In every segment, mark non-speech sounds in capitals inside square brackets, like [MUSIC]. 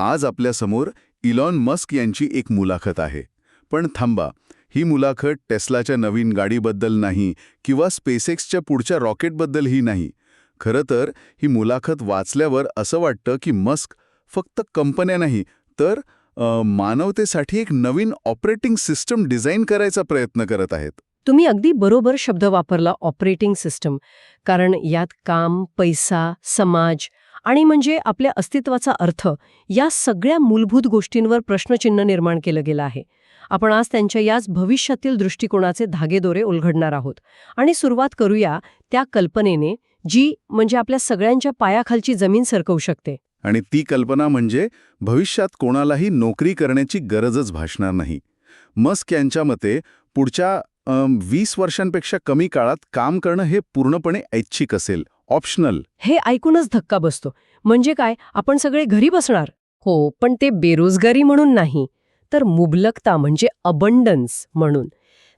आज आपल्यासमोर Elon Musk यांची एक मुलाखत आहे. पण थांबा ही मुलाखत टेस्लाच्या नवीन गाडीबद्दल नाही किंवा स्पेसएक्सच्या पुढच्या रॉकेटबद्दलही नाही. खरं तर ही मुलाखत वाचल्यावर असं वाटतं की मस्क फक्त कंपन्या नाही तर मानवतेसाठी एक नवीन ऑपरेटिंग सिस्टम डिझाईन करायचा प्रयत्न करत आहेत. तुम्ही अगदी बरोबर शब्द वापरला ऑपरेटिंग सिस्टम. कारण यात काम पैसा समाज आणि म्हणजे आपल्या अस्तित्वाचा अर्थ या सगळ्या मूलभूत गोष्टींवर प्रश्नचिन्ह निर्माण केलं गेलं आहे. आपण आज त्यांच्या याच भविष्यातील दृष्टिकोनाचे धागेदोरे उलघडणार आहोत. आणि सुरुवात करूया त्या कल्पनेने जी म्हणजे आपल्या सगळ्यांच्या पायाखालची जमीन सरकवू शकते. आणि ती कल्पना म्हणजे भविष्यात कोणालाही नोकरी करण्याची गरजच भासणार नाही. मस्क यांच्या मते पुढच्या वीस वर्षांपेक्षा कमी काळात काम करणं हे पूर्णपणे ऐच्छिक असेल. ऑप्शनल. हे ऐकूनच धक्का बसतो. म्हणजे काय? आपण सगळे घरी बसणार. हो पण ते बेरोजगारी म्हणून नाही तर मुबलकता म्हणजे अबंडन्स म्हणून.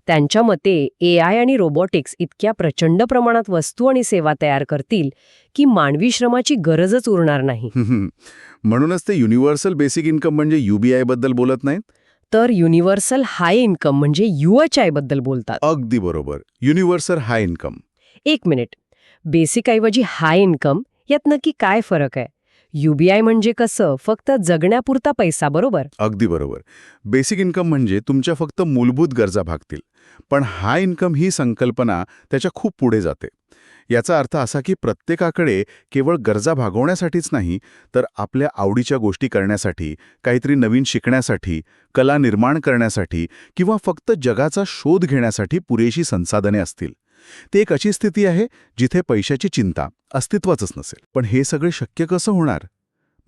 त्यांच्या मते ए आय आणि रोबोटिक्स इतक्या प्रचंड प्रमाणात वस्तू आणि सेवा तयार करतील की मानवी श्रमाची गरजच उरणार नाही. [LAUGHS] म्हणूनच ते युनिव्हर्सल बेसिक इन्कम म्हणजे युबीआयबद्दल बोलत नाहीत? तर युनिव्हर्सल हाय इन्कम म्हणजे युएचआयबद्दल बोलतात. अगदी बरोबर. युनिव्हर्सल हाय इन्कम एक मिनिट. बेसिक ऐवजी हाय इन्कम यात नक्की काय फरक आहे? युबीआय म्हणजे कसं? फक्त जगण्यापुरता पैसा बरोबर? अगदी बरोबर. बेसिक इन्कम म्हणजे तुमच्या फक्त मूलभूत गरजा भागतील. पण हाय इन्कम ही संकल्पना त्याच्या खूप पुढे जाते. याचा अर्थ असा की प्रत्येकाकडे केवळ गरजा भागवण्यासाठीच नाही तर आपल्या आवडीच्या गोष्टी करण्यासाठी काहीतरी नवीन शिकण्यासाठी कला निर्माण करण्यासाठी किंवा फक्त जगाचा शोध घेण्यासाठी पुरेशी संसाधने असतील. ती एक अशी स्थिती आहे जिथे पैशाची चिंता अस्तित्वाचंच नसेल. पण हे सगळे शक्य कसं होणार?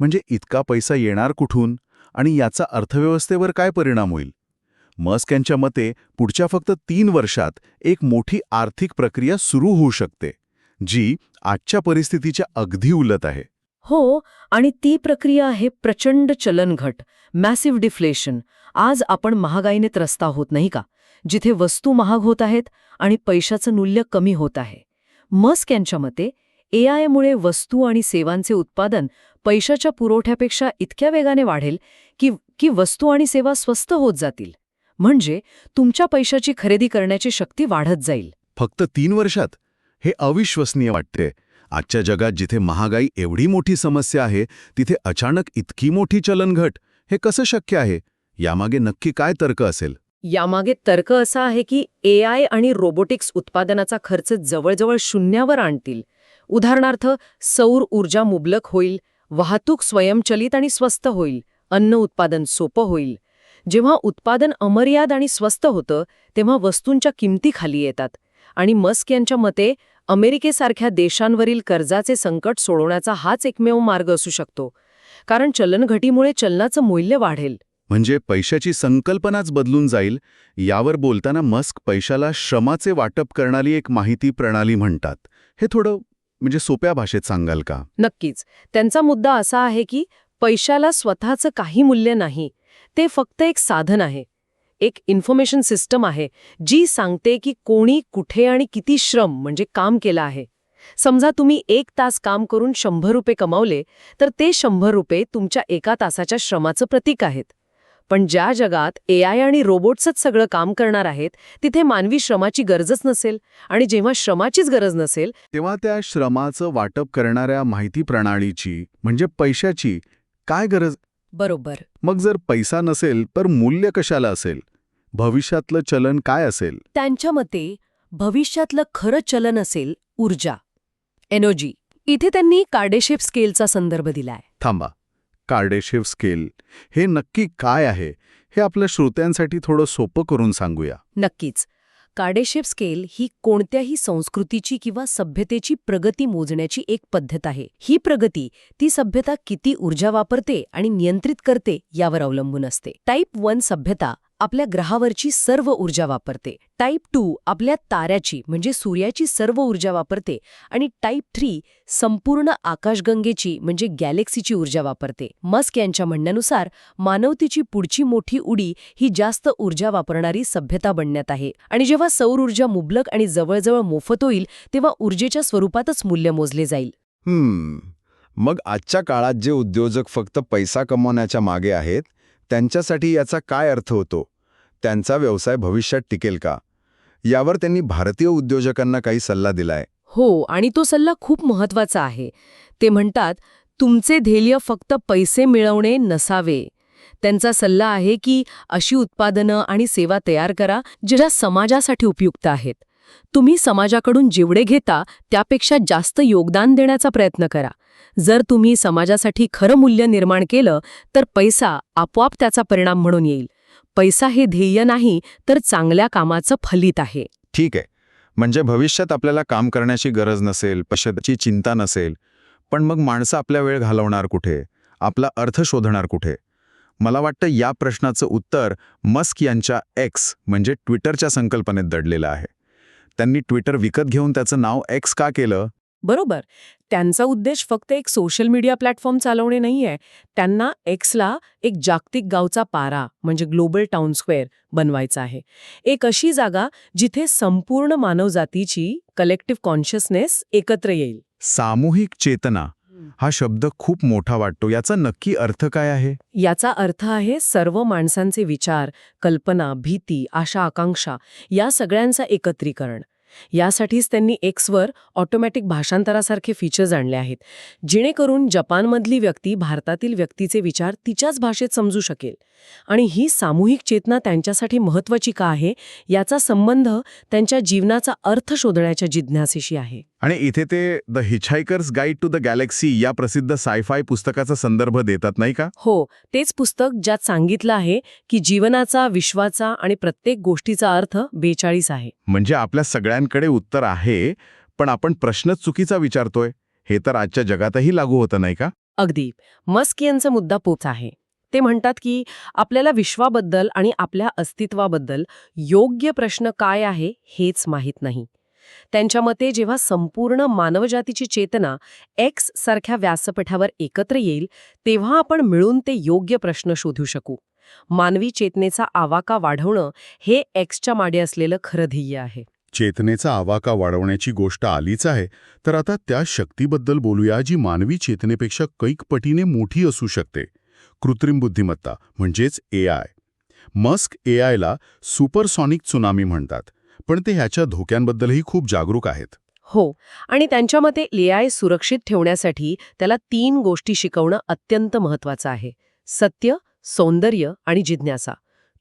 म्हणजे इतका पैसा येणार कुठून? आणि याचा अर्थव्यवस्थेवर काय परिणाम होईल? मस्क यांच्या मते पुढच्या फक्त तीन वर्षात एक मोठी आर्थिक प्रक्रिया सुरू होऊ शकते जी आजच्या परिस्थितीच्या अगदी उलट आहे. हो आणि ती प्रक्रिया आहे प्रचंड चलनघट मॅसिव्ह डिफ्लेशन आज आपण महागाईने त्रस्त आहोत नाही का? जिथे वस्तू महाग होत आहेत आणि पैशाचं मूल्य कमी होत आहे. मस्क यांच्या मते ए आयमुळे वस्तू आणि सेवांचे उत्पादन पैशाच्या पुरवठ्यापेक्षा इतक्या वेगाने वाढेल की की वस्तू आणि सेवा स्वस्त होत जातील. म्हणजे तुमच्या पैशाची खरेदी करण्याची शक्ती वाढत जाईल. फक्त तीन वर्षात? हे अविश्वसनीय वाटते. आजच्या जगात जिथे महागाई एवढी मोठी समस्या आहे तिथे अचानक इतकी मोठी चलनघट. हे कसं शक्य आहे? यामागे नक्की काय तर्क असेल? यामागे तर्क असा आहे की ए आय आणि रोबोटिक्स उत्पादनाचा खर्च जवळजवळ शून्यावर आणतील. उदाहरणार्थ सौर ऊर्जा मुबलक होईल वाहतूक स्वयंचलित आणि स्वस्त होईल अन्न उत्पादन सोपं होईल. जेव्हा उत्पादन अमर्याद आणि स्वस्त होतं तेव्हा वस्तूंच्या किमती खाली येतात. आणि मस्क यांच्या मते अमेरिकेसारख्या देशांवरील कर्जाचे संकट सोडवण्याचा हाच एकमेव मार्ग असू शकतो. कारण चलनघटीमुळे चलनाचं मूल्य वाढेल. म्हणजे पैशाची संकल्पनाच बदलून जाईल यावर बोलताना मस्क पैशाला श्रमाचे वाटप करणारी एक माहिती प्रणाली म्हणतात. हे थोडं म्हणजे सोप्या भाषेत सांगाल का? नक्कीच. त्यांचा मुद्दा असा आहे की पैशाला स्वतःचं काही मूल्य नाही ते फक्त एक साधन आहे. एक इन्फॉर्मेशन सिस्टम आहे जी सांगते की कोणी कुठे आणि किती श्रम म्हणजे काम केलं आहे. समजा तुम्ही एक तास काम करून शंभर रुपये कमावले तर ते शंभर रुपये तुमच्या एका तासाच्या श्रमाचं प्रतीक आहेत. पण ज्या जगात ए आय आणि रोबोट्सच सगळं काम करणार आहेत तिथे मानवी श्रमाची गरजच नसेल आणि जेव्हा श्रमाचीच गरज नसेल तेव्हा त्या श्रमाचं वाटप करणाऱ्या माहिती प्रणालीची म्हणजे पैशाची काय गरज? बरोबर. मग जर पैसा नसेल तर मूल्य कशाला असेल? भविष्यातलं चलन काय असेल? त्यांच्या मते भविष्यातलं खरं चलन असेल ऊर्जा एनर्जी. इथे त्यांनी कार्डेशेप स्केलचा संदर्भ दिलाय. थांबा. कार्डेशिव स्केल हे नक्की काय आहे हे आपल्या श्रोत्यांसाठी थोडं सोपं करून सांगूया. नक्कीच. कार्डेशिव्ह स्केल ही कोणत्याही संस्कृतीची किंवा सभ्यतेची प्रगती मोजण्याची एक पद्धत आहे. ही प्रगती ती सभ्यता किती ऊर्जा वापरते आणि नियंत्रित करते यावर अवलंबून असते. टाईप वन सभ्यता आपल्या ग्रहावरची सर्व ऊर्जा वापरते. टाईप टू आपल्या ताऱ्याची म्हणजे सूर्याची सर्व ऊर्जा वापरते आणि टाईप थ्री संपूर्ण आकाशगंगेची म्हणजे गॅलेक्सीची ऊर्जा वापरते. मस्क यांच्या म्हणण्यानुसार मानवतेची पुढची मोठी उडी ही जास्त ऊर्जा वापरणारी सभ्यता बनण्यात आहे. आणि जेव्हा सौर ऊर्जा मुबलक आणि जवळजवळ मोफत होईल तेव्हा ऊर्जेच्या स्वरूपातच मूल्य मोजले जाईल. हम्म. मग आजच्या काळात जे उद्योजक फक्त पैसा कमवण्याच्या मागे आहेत त्यांच्यासाठी याचा काय अर्थ होतो? त्यांचा व्यवसाय भविष्यात टिकेल का? यावर त्यांनी भारतीय उद्योजकांना काही सल्ला दिलाय. हो आणि तो सल्ला खूप महत्त्वाचा आहे. ते म्हणतात तुमचे ध्येय फक्त पैसे मिळवणे नसावे. त्यांचा सल्ला आहे की अशी उत्पादनं आणि सेवा तयार करा ज्या समाजासाठी उपयुक्त आहेत. तुम्ही समाजाकडून जेवढे घेता त्यापेक्षा जास्त योगदान देण्याचा प्रयत्न करा. जर तुम्ही समाजासाठी खरं मूल्य निर्माण केलं तर पैसा आपोआप त्याचा परिणाम म्हणून येईल. पैसा हे ध्येय नाही तर चांगल्या कामाचं फलित आहे. ठीक आहे. म्हणजे भविष्यात आपल्याला काम करण्याची गरज नसेल पैशाची चिंता नसेल पण मग माणसं आपल्या वेळ घालवणार कुठे? आपला अर्थ शोधणार कुठे? मला वाटतं या प्रश्नाचं उत्तर मस्क यांच्या एक्स म्हणजे ट्विटरच्या संकल्पनेत दडलेलं आहे. त्यांनी ट्विटर विकत घेऊन त्याचं नाव एक्स का केलं? बरोबर. त्यांचा उद्देश फक्त एक सोशल मीडिया प्लॅटफॉर्म चालवणे नाहीये. त्यांना एक्सला एक जागतिक गावचा पारा म्हणजे ग्लोबल टाउन स्क्वेअर बनवायचा आहे. एक अशी जागा जिथे संपूर्ण मानवजातीची कलेक्टिव्ह कॉन्शियसनेस एकत्र येईल. सामूहिक चेतना हा शब्द खूप मोठा वाटतो. याचा नक्की अर्थ काय आहे? याचा अर्थ आहे सर्व माणसांचे विचार कल्पना भीती आशा आकांक्षा या सगळ्यांचं एकत्रीकरण. यासाठीच त्यांनी एक्सवर ऑटोमॅटिक भाषांतरासारखे फीचर्स आणले आहेत. जेणेकरून जपानमधली व्यक्ती भारतातील व्यक्तीचे विचार तिच्याच भाषेत समजू शकेल. आणि ही सामूहिक चेतना त्यांच्यासाठी महत्वाची का आहे? याचा संबंध त्यांच्या जीवनाचा अर्थ शोधण्याच्या जिज्ञासेशी आहे. आणि इथे ते the Hitchhiker's Guide to the Galaxy या प्रसिद्ध सायफाय पुस्तकाचा संदर्भ देतात नाही का? हो तेच पुस्तक ज्यात सांगितलं आहे की जीवनाचा विश्वाचा आणि प्रत्येक गोष्टीचा अर्थ बेचाळीस आहे. म्हणजे आपल्या सगळ्यांकडे उत्तर आहे पण आपण प्रश्नच चुकीचा विचारतोय. हे तर आजच्या जगातही लागू होतं नाही का? अगदी. मस्क यांचा मुद्दा पोच आहे. ते म्हणतात की आपल्याला विश्वाबद्दल आणि आपल्या अस्तित्वाबद्दल योग्य प्रश्न काय आहे हेच माहीत नाही. त्यांच्या मते जेव्हा संपूर्ण मानवजातीची चेतना एक्स सारख्या व्यासपीठावर एकत्र येईल तेव्हा आपण मिळून ते योग्य प्रश्न शोधू शकू. मानवी चेतनेचा आवाका वाढवणं हे एक्सच्या माडे असलेलं खरं ध्येय आहे. चेतनेचा आवाका वाढवण्याची गोष्ट आलीच आहे तर आता त्या शक्तीबद्दल बोलूया जी मानवी चेतनेपेक्षा कैक पटीने मोठी असू शकते. कृत्रिम बुद्धिमत्ता म्हणजेच ए आय मस्क ए आयला सुपरसॉनिक त्सुनामी म्हणतात पण ते ह्याच्या धोक्यांबद्दलही खूप जागरूक आहेत. हो आणि त्यांच्या मते आय सुरक्षित ठेवण्यासाठी त्याला तीन गोष्टी शिकवणं अत्यंत महत्वाचं आहे. सत्य सौंदर्य आणि जिज्ञासा.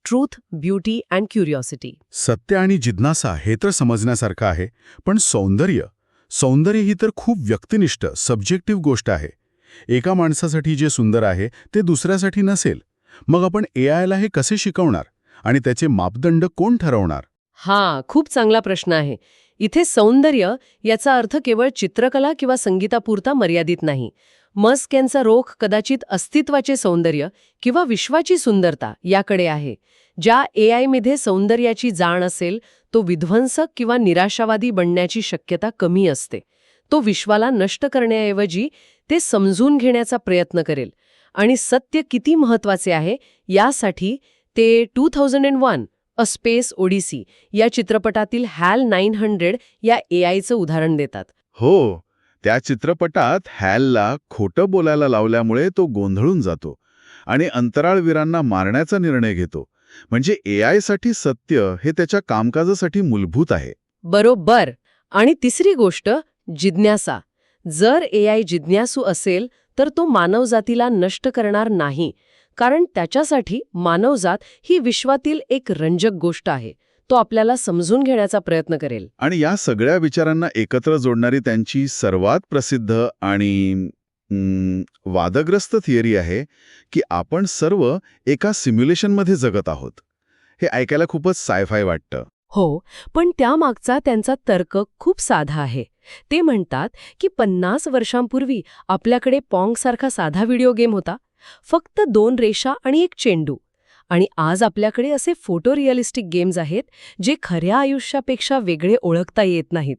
ट्रूथ ब्युटी अँड क्युरिओसिटी सत्य आणि जिज्ञासा हे तर समजण्यासारखं आहे पण सौंदर्य सौंदर्य ही तर खूप व्यक्तिनिष्ठ सब्जेक्टिव्ह गोष्ट आहे. एका माणसासाठी जे सुंदर आहे ते दुसऱ्यासाठी नसेल. मग आपण ए आयला हे कसे शिकवणार? आणि त्याचे मापदंड कोण ठरवणार? हा खूप चांगला प्रश्न आहे. इथे सौंदर्य याचा अर्थ केवळ चित्रकला किंवा संगीतापुरता मर्यादित नाही. मस्क यांचा रोख कदाचित अस्तित्वाचे सौंदर्य किंवा विश्वाची सुंदरता याकडे आहे. ज्या ए आयमध्ये सौंदर्याची जाण असेल तो विध्वंसक किंवा निराशावादी बनण्याची शक्यता कमी असते. तो विश्वाला नष्ट करण्याऐवजी ते समजून घेण्याचा प्रयत्न करेल. आणि सत्य किती महत्त्वाचे आहे यासाठी ते two thousand and one a space odyssey या चित्रपटातील हॅल नाईन हंड्रेड या एआयचं उदाहरण देतात. हो त्या चित्रपटात हॅलला खोटं बोलायला लावल्यामुळे तो गोंधळून जातो आणि अंतराळवीरांना मारण्याचा निर्णय घेतो. म्हणजे ए आयसाठी सत्य हे त्याच्या कामकाजासाठी मूलभूत आहे. बरोबर. आणि तिसरी गोष्ट जिज्ञासा. जर एआय जिज्ञासू असेल तर तो मानवजातीला नष्ट करणार नाही. कारण त्याच्यासाठी मानवजात ही विश्वातील एक रंजक गोष्ट आहे. तो आपल्याला समजून घेण्याचा प्रयत्न करेल. आणि या सगळ्या विचारांना एकत्र जोडणारी त्यांची सर्वात प्रसिद्ध आणि वादग्रस्त थिअरी आहे की आपण सर्व एका सिम्युलेशनमध्ये जगत आहोत. हे ऐकायला खूपच सायफाय वाटतं. हो पण त्यामागचा त्यांचा तर्क खूप साधा आहे. ते म्हणतात की पन्नास वर्षांपूर्वी आपल्याकडे पॉंगसारखा साधा व्हिडिओ गेम होता. फक्त दोन रेषा आणि एक चेंडू. आणि आज आपल्याकडे असे फोटो रिअलिस्टिक गेम्स आहेत जे खऱ्या आयुष्यापेक्षा वेगळे ओळखता येत नाहीत.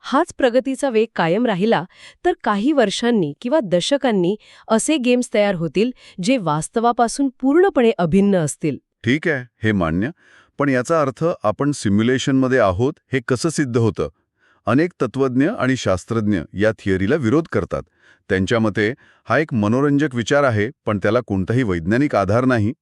हाच प्रगतीचा वेग कायम राहिला तर काही वर्षांनी किंवा दशकांनी असे गेम्स तयार होतील जे वास्तवापासून पूर्णपणे अभिन्न असतील. ठीक आहे हे मान्य. पण याचा अर्थ आपण सिम्युलेशनमध्ये आहोत हे कसं सिद्ध होतं? अनेक तत्वज्ञ आणि शास्त्रज्ञ या थिअरीला विरोध करतात. त्यांच्या मते हा एक मनोरंजक विचार आहे पण त्याला कोणताही वैज्ञानिक आधार नाही.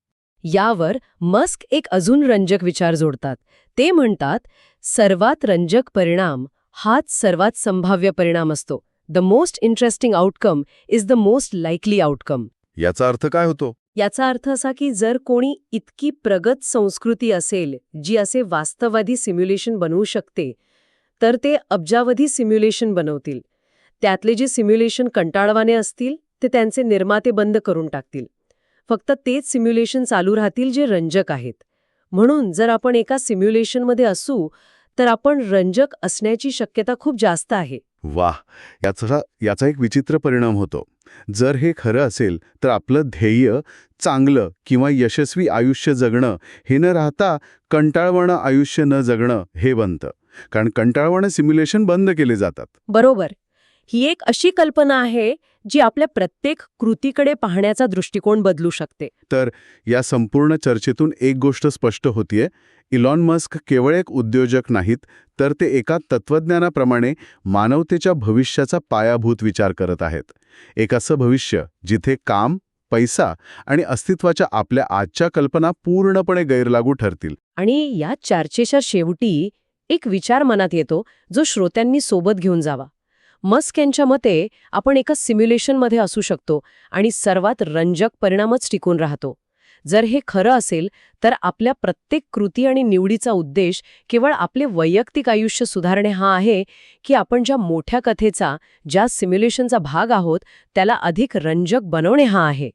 यावर मस्क एक अजून रंजक विचार जोडतात. ते म्हणतात सर्वात रंजक परिणाम हाच सर्वात संभाव्य परिणाम असतो. The most interesting outcome is the most likely outcome याचा अर्थ काय होतो? याचा अर्थ असा की जर कोणी इतकी प्रगत संस्कृती असेल जी असे वास्तववादी सिम्युलेशन बनवू शकते तर ते अब्जावधी सिम्युलेशन बनवतील. त्यातले जे सिम्युलेशन कंटाळवाने असतील ते त्यांचे निर्माते बंद करून टाकतील. फक्त तेच सिम्युलेशन चालू राहतील जे रंजक आहेत. म्हणून जर आपण एका सिम्युलेशनमध्ये असू तर आपण रंजक असण्याची शक्यता खूप जास्त आहे. वाह! याचा याचा एक विचित्र परिणाम होतो. जर हे खरं असेल तर आपलं ध्येय चांगलं किंवा यशस्वी आयुष्य जगणं हे न राहता कंटाळवणं आयुष्य न जगणं हे बनतं. कारण कंटाळवाणं सिम्युलेशन बंद केले जातात. बरोबर. ही एक अशी कल्पना आहे जी आपल्या प्रत्येक कृतीकडे पाहण्याचा दृष्टिकोन बदलू शकते. या संपूर्ण चर्चेतून एक गोष्ट स्पष्ट होतीये. इलॉन मस्क केवळ एक उद्योजक नाहीत तर ते एका तत्वज्ञानाप्रमाणे मानवतेच्या भविष्याचा पायाभूत विचार करत आहेत. एक असं भविष्य जिथे काम पैसा आणि अस्तित्वाच्या आपल्या आजच्या कल्पना पूर्णपणे गैरलागू ठरतील. आणि या चर्चेच्या शेवटी एक विचार मनात येतो जो श्रोत्यांनी सोबत घेऊन जावा. मस्क यांच्या मते आपण एका सिम्युलेशनमध्ये असू शकतो आणि सर्वात रंजक परिणामच टिकून राहतो. जर हे खरं असेल तर आपल्या प्रत्येक कृती आणि निवडीचा उद्देश केवळ आपले वैयक्तिक आयुष्य सुधारणे हा आहे की आपण ज्या मोठ्या कथेचा ज्या सिम्युलेशनचा भाग आहोत त्याला अधिक रंजक बनवणे हा आहे.